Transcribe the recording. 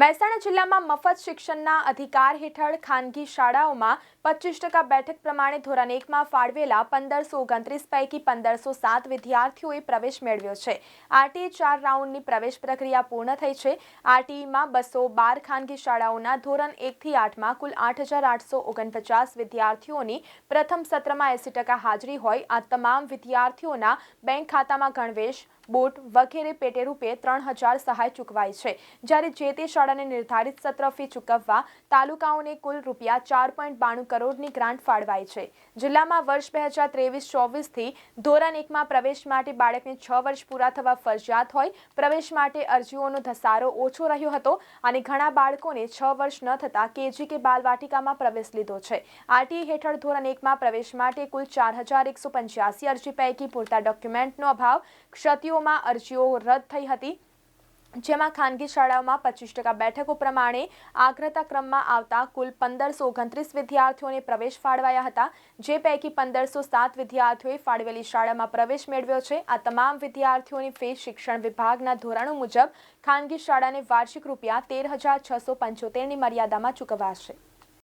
મહેસાણા જિલ્લામાં મફત શિક્ષણના અધિકાર હેઠળ ખાનગી શાળાઓમાં પચીસ ટકા બેઠક પ્રમાણે ધોરણ એકમાં ફાળવેલા પંદરસો ઓગણત્રીસ પૈકી પંદરસો સાત વિદ્યાર્થીઓએ પ્રવેશ મેળવ્યો છે. આરટીઈ ચાર રાઉન્ડની પ્રવેશ પ્રક્રિયા પૂર્ણ થઈ છે. આરટીઈમાં બસો બાર ખાનગી શાળાઓના ધોરણ એકથી આઠમાં કુલ આઠ હજાર આઠસો ઓગણપચાસ વિદ્યાર્થીઓની પ્રથમ સત્રમાં એંસી ટકા હાજરી હોય. આ તમામ વિદ્યાર્થીઓના બેંક ખાતામાં ગણવેશ બૂટ વગેરે પેટે રૂપે ત્રણ હજાર સહાય ચૂકવાઈ છે. જ્યારે જે તે શાળાને નિર્ધારિત સત્ર ફી ચૂકવવા તાલુકાઓને કુલ રૂપિયા ચાર પોઈન્ટ બાણું કરોડની ગ્રાન્ટ ફાળવાઈ છે. જિલ્લામાં વર્ષ બે હજાર ત્રેવીસ ચોવીસથી ધોરણ એકમાં પ્રવેશ માટે બાળકને છ વર્ષ પૂરા થવા ફરજિયાત હોય, પ્રવેશ માટે અરજીઓનો ધસારો ઓછો રહ્યો હતો અને ઘણા બાળકોને છ વર્ષ ન થતાં કેજી કે બાલવાટિકામાં પ્રવેશ લીધો છે. આરટીઈ હેઠળ ધોરણ એકમાં પ્રવેશ માટે કુલ ચાર હજાર એકસો પંચ્યાસી અરજી પૈકી પૂરતા ડોક્યુમેન્ટનો અભાવ ક્ષતિઓમાં અરજીઓ રદ થઈ હતી. જેમાં ખાનગી શાળાઓમાં પચીસ ટકા બેઠકો પ્રમાણે આગ્રતા ક્રમમાં આવતા કુલ પંદરસો ઓગણત્રીસ વિદ્યાર્થીઓને પ્રવેશ ફાળવાયા હતા. જે પૈકી પંદરસો સાત વિદ્યાર્થીઓએ ફાળવેલી શાળામાં પ્રવેશ મેળવ્યો છે. આ તમામ વિદ્યાર્થીઓની ફી શિક્ષણ વિભાગના ધોરણો મુજબ ખાનગી શાળાને વાર્ષિક રૂપિયા તેર હજાર છસો પંચોતેરની મર્યાદામાં ચૂકવાશે.